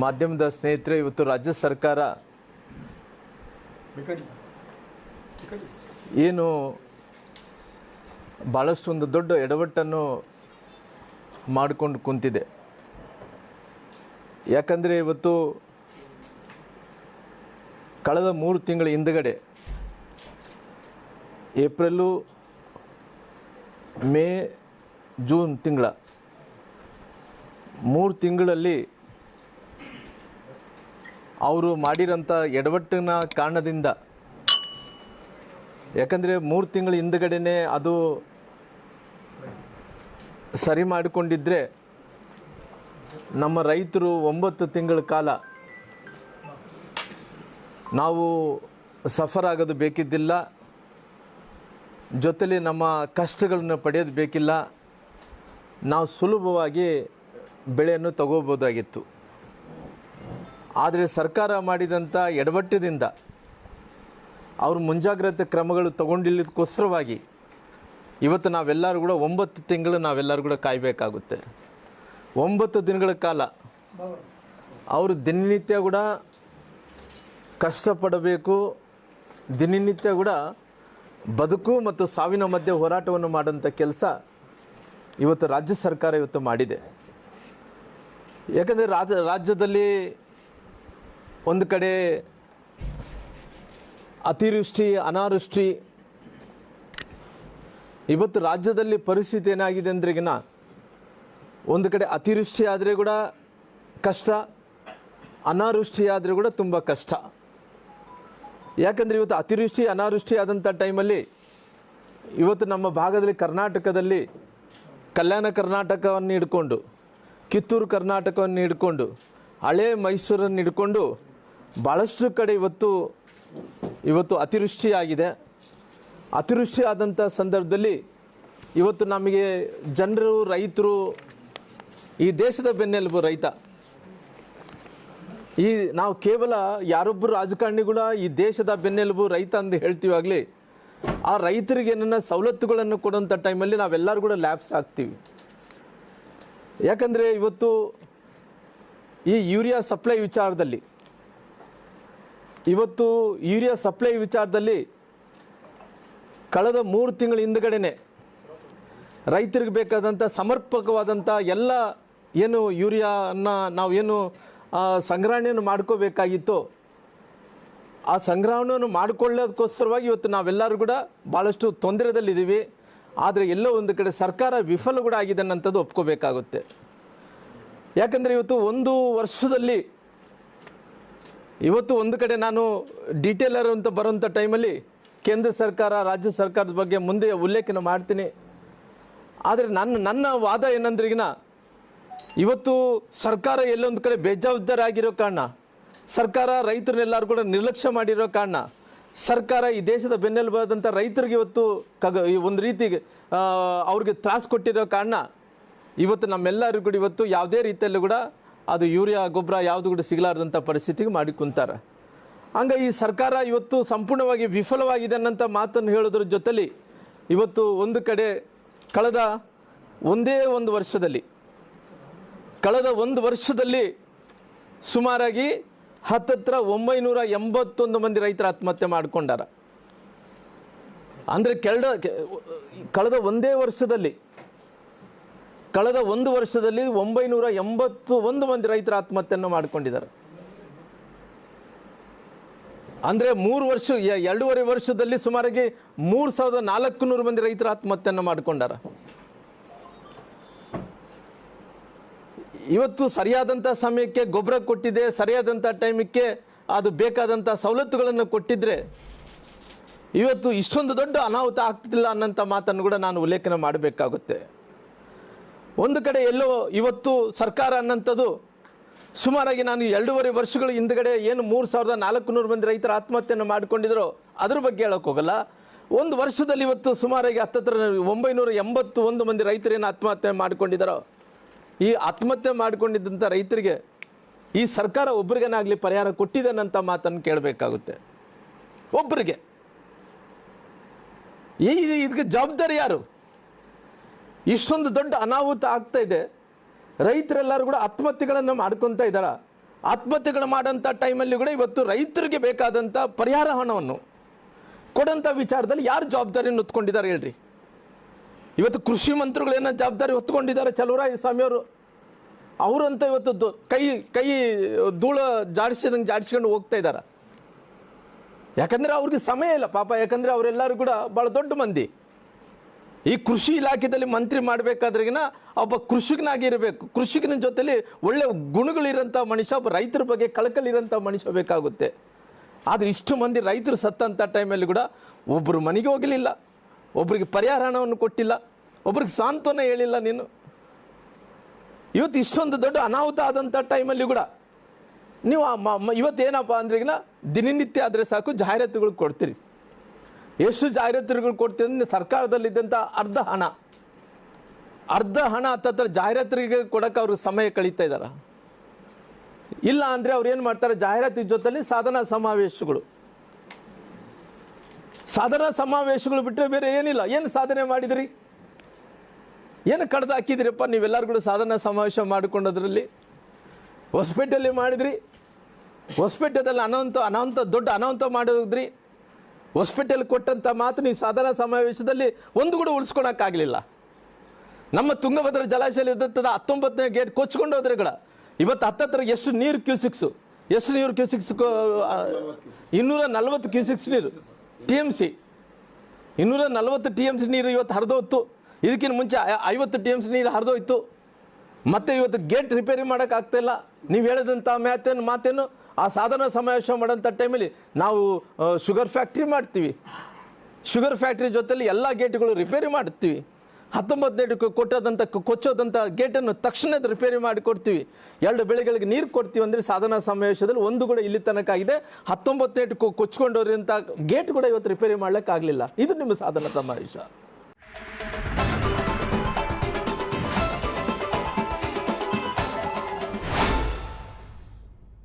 ಮಾಧ್ಯಮದ ಸ್ನೇಹಿತರೆ, ಇವತ್ತು ರಾಜ್ಯ ಸರ್ಕಾರ ಏನು ಭಾಳಷ್ಟು ಒಂದು ದೊಡ್ಡ ಎಡವಟ್ಟನ್ನು ಮಾಡಿಕೊಂಡು ಕುಂತಿದೆ. ಯಾಕಂದರೆ ಇವತ್ತು ಕಳೆದ ಮೂರು ತಿಂಗಳ ಹಿಂದುಗಡೆ ಏಪ್ರಿಲು ಮೇ, ಜೂನ್ ತಿಂಗಳ ಮೂರು ತಿಂಗಳಲ್ಲಿ ಅವರು ಮಾಡಿರೋಂಥ ಎಡವಟ್ಟಿನ ಕಾರಣದಿಂದ. ಯಾಕಂದರೆ ಮೂರು ತಿಂಗಳ ಹಿಂದ್ಗಡೆನೆ ಅದು ಸರಿ ಮಾಡಿಕೊಂಡಿದ್ದರೆ ನಮ್ಮ ರೈತರು ಒಂಬತ್ತು ತಿಂಗಳ ಕಾಲ ನಾವು ಸಫರ್ ಆಗೋದು ಬೇಕಿದ್ದಿಲ್ಲ. ಜೊತೆಲಿ ನಮ್ಮ ಕಷ್ಟಗಳನ್ನು ಪಡೆಯೋದು ಬೇಕಿಲ್ಲ. ನಾವು ಸುಲಭವಾಗಿ ಬೆಳೆಯನ್ನು ತಗೋಬೋದಾಗಿತ್ತು. ಆದರೆ ಸರ್ಕಾರ ಮಾಡಿದಂಥ ಎಡವಟ್ಟದಿಂದ ಅವರು ಮುಂಜಾಗ್ರತೆ ಕ್ರಮಗಳು ತಗೊಂಡಿಲ್ಲದಕ್ಕೋಸ್ಕರವಾಗಿ ಇವತ್ತು ನಾವೆಲ್ಲರೂ ಕೂಡ ಒಂಬತ್ತು ತಿಂಗಳು ನಾವೆಲ್ಲರೂ ಕೂಡ ಕಾಯಬೇಕಾಗುತ್ತೆ. ಒಂಬತ್ತು ದಿನಗಳ ಕಾಲ ಅವರು ದಿನನಿತ್ಯ ಕೂಡ ಕಷ್ಟಪಡಬೇಕು, ದಿನನಿತ್ಯ ಕೂಡ ಬದುಕು ಮತ್ತು ಸಾವಿನ ಮಧ್ಯೆ ಹೋರಾಟವನ್ನು ಮಾಡೋಂಥ ಕೆಲಸ ಇವತ್ತು ರಾಜ್ಯ ಸರ್ಕಾರ ಇವತ್ತು ಮಾಡಿದೆ. ಯಾಕಂದರೆ ರಾಜ, ರಾಜ್ಯದಲ್ಲಿ ಒಂದು ಕಡೆ ಅತಿವೃಷ್ಟಿ, ಅನಾವೃಷ್ಟಿ. ಇವತ್ತು ರಾಜ್ಯದಲ್ಲಿ ಪರಿಸ್ಥಿತಿ ಏನಾಗಿದೆ ಅಂದ್ರೆಗಿನ ಒಂದು ಕಡೆ ಅತಿವೃಷ್ಟಿ ಆದರೆ ಕೂಡ ಕಷ್ಟ, ಅನಾವೃಷ್ಟಿ ಆದರೆ ಕೂಡ ತುಂಬ ಕಷ್ಟ. ಯಾಕಂದರೆ ಇವತ್ತು ಅತಿವೃಷ್ಟಿ, ಅನಾವೃಷ್ಟಿ ಆದಂಥ ಟೈಮಲ್ಲಿ ಇವತ್ತು ನಮ್ಮ ಭಾಗದಲ್ಲಿ ಕರ್ನಾಟಕದಲ್ಲಿ ಕಲ್ಯಾಣ ಕರ್ನಾಟಕವನ್ನು ಹಿಡ್ಕೊಂಡು, ಕಿತ್ತೂರು ಕರ್ನಾಟಕವನ್ನು ಹಿಡ್ಕೊಂಡು, ಹಳೆ ಮೈಸೂರನ್ನು ಹಿಡ್ಕೊಂಡು ಭಾಳಷ್ಟು ಕಡೆ ಇವತ್ತು ಇವತ್ತು ಅತಿವೃಷ್ಟಿಯಾಗಿದೆ. ಅತಿವೃಷ್ಟಿ ಆದಂಥ ಸಂದರ್ಭದಲ್ಲಿ ಇವತ್ತು ನಮಗೆ ಜನರು, ರೈತರು, ಈ ದೇಶದ ಬೆನ್ನೆಲುಬು ರೈತ. ಈ ನಾವು ಕೇವಲ ಯಾರೊಬ್ಬರು ರಾಜಕಾರಣಿಗಳ ಈ ದೇಶದ ಬೆನ್ನೆಲುಬು ರೈತ ಅಂತ ಹೇಳ್ತೀವಾಗಲಿ ಆ ರೈತರಿಗೆ ಏನನ್ನ ಸವಲತ್ತುಗಳನ್ನು ಕೊಡುವಂಥ ಟೈಮಲ್ಲಿ ನಾವೆಲ್ಲರೂ ಕೂಡ ಲ್ಯಾಬ್ಸ್ ಆಗ್ತೀವಿ ಯಾಕಂದರೆ ಇವತ್ತು ಈ ಯೂರಿಯಾ ಸಪ್ಲೈ ವಿಚಾರದಲ್ಲಿ ಇವತ್ತು ಯೂರಿಯಾ ಸಪ್ಲೈ ವಿಚಾರದಲ್ಲಿ ಕಳೆದ ಮೂರು ತಿಂಗಳ ಹಿಂದ್ಗಡೆನೆ ರೈತರಿಗೆ ಬೇಕಾದಂಥ ಸಮರ್ಪಕವಾದಂಥ ಎಲ್ಲ ಏನು ಯೂರಿಯಾನ ನಾವು ಏನು ಸಂಗ್ರಹಣೆಯನ್ನು ಮಾಡ್ಕೋಬೇಕಾಗಿತ್ತು. ಆ ಸಂಗ್ರಹಣೆಯನ್ನು ಮಾಡಿಕೊಳ್ಳೋದಕ್ಕೋಸ್ಕರವಾಗಿ ಇವತ್ತು ನಾವೆಲ್ಲರೂ ಕೂಡ ಭಾಳಷ್ಟು ತೊಂದರೆದಲ್ಲಿದ್ದೀವಿ. ಆದರೆ ಎಲ್ಲೋ ಒಂದು ಕಡೆ ಸರ್ಕಾರ ವಿಫಲ ಕೂಡ ಆಗಿದೆ ಅನ್ನೋಂಥದ್ದು ಒಪ್ಕೋಬೇಕಾಗುತ್ತೆ. ಯಾಕಂದರೆ ಇವತ್ತು ಒಂದು ವರ್ಷದಲ್ಲಿ ಇವತ್ತು ಒಂದು ಕಡೆ ನಾನು ಡಿಟೇಲರ್ ಅಂತ ಬರುವಂಥ ಟೈಮಲ್ಲಿ ಕೇಂದ್ರ ಸರ್ಕಾರ, ರಾಜ್ಯ ಸರ್ಕಾರದ ಬಗ್ಗೆ ಮುಂದೆ ಉಲ್ಲೇಖನ ಮಾಡ್ತೀನಿ. ಆದರೆ ನನ್ನ ನನ್ನ ವಾದ ಏನಂದ್ರಿಗಿನ ಇವತ್ತು ಸರ್ಕಾರ ಎಲ್ಲೊಂದು ಕಡೆ ಬೇಜವಾಬ್ದಾರಾಗಿರೋ ಕಾರಣ, ಸರ್ಕಾರ ರೈತರನ್ನೆಲ್ಲರೂ ಕೂಡ ನಿರ್ಲಕ್ಷ್ಯ ಮಾಡಿರೋ ಕಾರಣ, ಸರ್ಕಾರ ಈ ದೇಶದ ಬೆನ್ನೆಲುಬಾದಂಥ ರೈತರಿಗೆ ಇವತ್ತು ಕಗ ಒಂದು ರೀತಿ ಅವ್ರಿಗೆ ತ್ರಾಸು ಕೊಟ್ಟಿರೋ ಕಾರಣ, ಇವತ್ತು ನಮ್ಮೆಲ್ಲರಿಗೂ ಕೂಡ ಇವತ್ತು ಯಾವುದೇ ರೀತಿಯಲ್ಲೂ ಕೂಡ ಅದು ಯೂರಿಯಾ, ಗೊಬ್ಬರ ಯಾವುದು ಕೂಡ ಸಿಗಲಾರ್ದಂಥ ಪರಿಸ್ಥಿತಿಗೆ ಮಾಡಿ ಕುಂತಾರೆ. ಹಂಗ ಈ ಸರ್ಕಾರ ಇವತ್ತು ಸಂಪೂರ್ಣವಾಗಿ ವಿಫಲವಾಗಿದೆ ಅನ್ನೋಂಥ ಮಾತನ್ನು ಹೇಳೋದ್ರ ಜೊತೆಲಿ ಇವತ್ತು ಒಂದು ಕಡೆ ಕಳೆದ ಒಂದೇ ಒಂದು ವರ್ಷದಲ್ಲಿ, ಕಳೆದ ಒಂದು ವರ್ಷದಲ್ಲಿ ಸುಮಾರಾಗಿ ಹತ್ತತ್ರ ಒಂಬೈನೂರ ಎಂಬತ್ತೊಂದು ಮಂದಿ ರೈತರು ಆತ್ಮಹತ್ಯೆ ಮಾಡಿಕೊಂಡಾರ. ಅಂದರೆ ಕೆಳ ಕಳೆದ ಒಂದೇ ವರ್ಷದಲ್ಲಿ ಕಳೆದ ಒಂದು ವರ್ಷದಲ್ಲಿ ಒಂಬೈನೂರ ಎಂಬತ್ತು ಒಂದು ಮಂದಿ ರೈತರ ಆತ್ಮಹತ್ಯೆಯನ್ನು ಮಾಡಿಕೊಂಡಿದ್ದಾರೆ. ಅಂದರೆ ಮೂರು ವರ್ಷ ಎರಡೂವರೆ ವರ್ಷದಲ್ಲಿ ಸುಮಾರಾಗಿ ಮೂರು ಸಾವಿರದ ನಾಲ್ಕು ನೂರು ಮಂದಿ ರೈತರ ಆತ್ಮಹತ್ಯೆಯನ್ನು ಮಾಡಿಕೊಂಡಾರ. ಇವತ್ತು ಸರಿಯಾದಂಥ ಸಮಯಕ್ಕೆ ಗೊಬ್ಬರ ಕೊಟ್ಟಿದೆ ಸರಿಯಾದಂಥ ಟೈಮಿಗೆ ಅದು ಬೇಕಾದಂಥ ಸವಲತ್ತುಗಳನ್ನು ಕೊಟ್ಟಿದ್ರೆ ಇವತ್ತು ಇಷ್ಟೊಂದು ದೊಡ್ಡ ಅನಾಹುತ ಆಗ್ತಿಲ್ಲ ಅನ್ನೋಂಥ ಮಾತನ್ನು ಕೂಡ ನಾನು ಉಲ್ಲೇಖನ ಮಾಡಬೇಕಾಗುತ್ತೆ. ಒಂದು ಕಡೆ ಎಲ್ಲೋ ಇವತ್ತು ಸರ್ಕಾರ ಅನ್ನಂಥದ್ದು, ಸುಮಾರಾಗಿ ನಾನು ಎರಡೂವರೆ ವರ್ಷಗಳ ಹಿಂದ್ಗಡೆ ಏನು ಮೂರು ಸಾವಿರದ ನಾಲ್ಕು ನೂರು ಮಂದಿ ರೈತರ ಆತ್ಮಹತ್ಯೆಯನ್ನು ಮಾಡಿಕೊಂಡಿದ್ರು ಅದ್ರ ಬಗ್ಗೆ ಹೇಳೋಕೆ ಹೋಗಲ್ಲ. ಒಂದು ವರ್ಷದಲ್ಲಿ ಇವತ್ತು ಸುಮಾರಾಗಿ ಹತ್ತತ್ರ ಒಂಬೈನೂರ ಎಂಬತ್ತು ಒಂದು ಮಂದಿ ರೈತರೇನು ಆತ್ಮಹತ್ಯೆ ಮಾಡಿಕೊಂಡಿದ್ದಾರೋ, ಈ ಆತ್ಮಹತ್ಯೆ ಮಾಡಿಕೊಂಡಿದ್ದಂಥ ರೈತರಿಗೆ ಈ ಸರ್ಕಾರ ಒಬ್ರಿಗೇನಾಗಲಿ ಪರಿಹಾರ ಕೊಟ್ಟಿದ್ದೇನಂತ ಮಾತನ್ನು ಕೇಳಬೇಕಾಗುತ್ತೆ. ಒಬ್ಬರಿಗೆ ಈ ಇದು- ಇದಕ್ಕೆ ಜವಾಬ್ದಾರಿ ಯಾರು? ಇಷ್ಟೊಂದು ದೊಡ್ಡ ಅನಾಹುತ ಆಗ್ತಾ ಇದೆ. ರೈತರೆಲ್ಲರೂ ಕೂಡ ಆತ್ಮಹತ್ಯೆಗಳನ್ನು ಮಾಡ್ಕೊತಾ ಇದ್ದಾರೆ. ಆತ್ಮಹತ್ಯೆಗಳು ಮಾಡೋಂಥ ಟೈಮಲ್ಲಿ ಕೂಡ ಇವತ್ತು ರೈತರಿಗೆ ಬೇಕಾದಂಥ ಪರಿಹಾರ ಹಣವನ್ನು ಕೊಡೋಂಥ ವಿಚಾರದಲ್ಲಿ ಯಾರು ಜವಾಬ್ದಾರಿಯನ್ನು ಹೊತ್ಕೊಂಡಿದ್ದಾರೆ ಹೇಳ್ರಿ? ಇವತ್ತು ಕೃಷಿ ಮಂತ್ರಿಗಳು ಏನೋ ಜವಾಬ್ದಾರಿ ಹೊತ್ಕೊಂಡಿದ್ದಾರೆ ಚಲುವರಾಯ ಸ್ವಾಮಿಯವರು. ಅವರಂತ ಇವತ್ತು ಕೈ ಕೈ ಧೂಳ ಜಾಡಿಸಿದಂಗೆ ಜಾಡಿಸ್ಕೊಂಡು ಹೋಗ್ತಾ ಇದ್ದಾರೆ. ಯಾಕಂದರೆ ಅವ್ರಿಗೆ ಸಮಯ ಇಲ್ಲ ಪಾಪ. ಯಾಕಂದರೆ ಅವರೆಲ್ಲರೂ ಕೂಡ ಭಾಳ ದೊಡ್ಡ ಮಂದಿ. ಈ ಕೃಷಿ ಇಲಾಖೆಯಲ್ಲಿ ಮಂತ್ರಿ ಮಾಡಬೇಕಾದ್ರಿಗಿನ ಒಬ್ಬ ಕೃಷಿಕನಾಗಿರಬೇಕು ಕೃಷಿಕನ ಜೊತೆಲಿ ಒಳ್ಳೆ ಗುಣಗಳಿರೋಂಥ ಮನುಷ್ಯ, ಒಬ್ಬ ರೈತರ ಬಗ್ಗೆ ಕಳಕಲಿರೋಂಥ ಮನುಷ್ಯ ಬೇಕಾಗುತ್ತೆ. ಆದರೆ ಇಷ್ಟು ಮಂದಿ ರೈತರು ಸತ್ತಂಥ ಟೈಮಲ್ಲಿ ಕೂಡ ಒಬ್ಬರು ಮನೆಗೆ ಹೋಗಲಿಲ್ಲ. ಒಬ್ರಿಗೆ ಪರಿಹಾರ ಹಣವನ್ನು ಕೊಟ್ಟಿಲ್ಲ. ಒಬ್ರಿಗೆ ಸಾಂತ್ವನ ಹೇಳಿಲ್ಲ ನೀನು. ಇವತ್ತು ಇಷ್ಟೊಂದು ದೊಡ್ಡ ಅನಾಹುತ ಆದಂಥ ಟೈಮಲ್ಲಿ ಕೂಡ ನೀವು ಇವತ್ತೇನಪ್ಪ ಅಂದ್ರೆ ಈಗಿನ ದಿನನಿತ್ಯ ಆದರೆ ಸಾಕು ಜಾಹೀರಾತುಗಳು ಕೊಡ್ತೀರಿ. ಎಷ್ಟು ಜಾಹೀರಾತುಗಳು ಕೊಡ್ತೀವಿ ಅಂದ್ರೆ ಸರ್ಕಾರದಲ್ಲಿದ್ದಂಥ ಅರ್ಧ ಹಣ. ಅರ್ಧ ಹಣ ಹತ್ತತ್ರ ಜಾಹೀರಾತರಿಗೆ ಕೊಡಕ್ಕೆ ಅವ್ರಿಗೆ ಸಮಯ ಕಳೀತಾ ಇದ್ದಾರೆ? ಇಲ್ಲ ಅಂದ್ರೆ ಅವ್ರು ಏನು ಮಾಡ್ತಾರೆ? ಜಾಹೀರಾತು ಜೊತೆಲಿ ಸಾಧನಾ ಸಮಾವೇಶಗಳು. ಸಾಧನಾ ಸಮಾವೇಶಗಳು ಬಿಟ್ಟರೆ ಬೇರೆ ಏನಿಲ್ಲ. ಏನು ಸಾಧನೆ ಮಾಡಿದ್ರಿ? ಏನು ಕಡ್ದು ಹಾಕಿದಿರಪ್ಪ ನೀವೆಲ್ಲರೂ ಕೂಡ ಸಾಧನಾ ಸಮಾವೇಶ ಮಾಡಿಕೊಂಡದ್ರಲ್ಲಿ? ಹೊಸಪೇಟೆಯಲ್ಲಿ ಮಾಡಿದ್ರಿ? ಹೊಸಪೇಟೆದಲ್ಲಿ ಅನಂತ ಅನಾಹುತ ದೊಡ್ಡ ಅನಾಹುತ ಮಾಡಿದ್ರಿ? ಹೊಸಪೇಟೆಯಲ್ಲಿ ಕೊಟ್ಟಂಥ ಮಾತು ನೀವು ಸಾಧಾರಣ ಸಮಾವೇಶದಲ್ಲಿ ಒಂದು ಕೂಡ ಉಳಿಸ್ಕೊಳಕ್ಕಾಗಲಿಲ್ಲ. ನಮ್ಮ ತುಂಗಭದ್ರ ಜಲಾಶಯ ಇದ್ದಂಥದ್ದು ಹತ್ತೊಂಬತ್ತನೇ ಗೇಟ್ ಕೊಚ್ಕೊಂಡು ಹೋದ್ರೆ ಕೂಡ ಇವತ್ತು ಹತ್ತತ್ರ ಎಷ್ಟು ನೀರು ಕ್ಯೂಸಿಕ್ಸು ಎಷ್ಟು ನೀರು ಕ್ಯೂಸಿಕ್ಸ್ ಇನ್ನೂರ ನಲ್ವತ್ತು ಕ್ಯೂಸಿಕ್ಸ್ ನೀರು ಟಿ ಎಂ ಸಿ ಇನ್ನೂರ ನಲ್ವತ್ತು ಟಿ ಎಂ ಸಿ ನೀರು ಇವತ್ತು ಹರಿದೋಯ್ತು. ಇದಕ್ಕಿಂತ ಮುಂಚೆ ಐವತ್ತು ಟಿ ಎಂ ಸಿ ನೀರು ಹರಿದೋಯ್ತು. ಮತ್ತೆ ಇವತ್ತು ಗೇಟ್ ರಿಪೇರಿ ಮಾಡೋಕ್ಕಾಗ್ತಾಯಿಲ್ಲ ನೀವು ಹೇಳಿದಂಥ ಮ್ಯಾತೇನು ಮಾತೇನು? ಆ ಸಾಧನ ಸಮಾವೇಶ ಮಾಡೋಂಥ ಟೈಮಲ್ಲಿ ನಾವು ಶುಗರ್ ಫ್ಯಾಕ್ಟ್ರಿ ಮಾಡ್ತೀವಿ. ಶುಗರ್ ಫ್ಯಾಕ್ಟ್ರಿ ಜೊತೆಲಿ ಎಲ್ಲ ಗೇಟ್ಗಳು ರಿಪೇರಿ ಮಾಡ್ತೀವಿ. ಹತ್ತೊಂಬತ್ತನೇ ಕೊಟ್ಟದಂಥ ಕೊಚ್ಚೋದಂಥ ಗೇಟನ್ನು ತಕ್ಷಣದ ರಿಪೇರಿ ಮಾಡಿ ಕೊಡ್ತೀವಿ. ಎರಡು ಬೆಳೆಗಳಿಗೆ ನೀರು ಕೊಡ್ತೀವಿ ಅಂದರೆ ಸಾಧನಾ ಸಮಾವೇಶದಲ್ಲಿ ಒಂದು ಕೂಡ ಇಲ್ಲಿ ತನಕ ಆಗಿದೆ. ಹತ್ತೊಂಬತ್ತನೇ ಕೊಚ್ಕೊಂಡೋರಿಂಥ ಗೇಟ್ ಕೂಡ ಇವತ್ತು ರಿಪೇರಿ ಮಾಡ್ಲಿಕ್ಕೆ ಆಗಲಿಲ್ಲ ಇದು ನಿಮ್ಮ ಸಾಧನಾ ಸಮಾವೇಶ.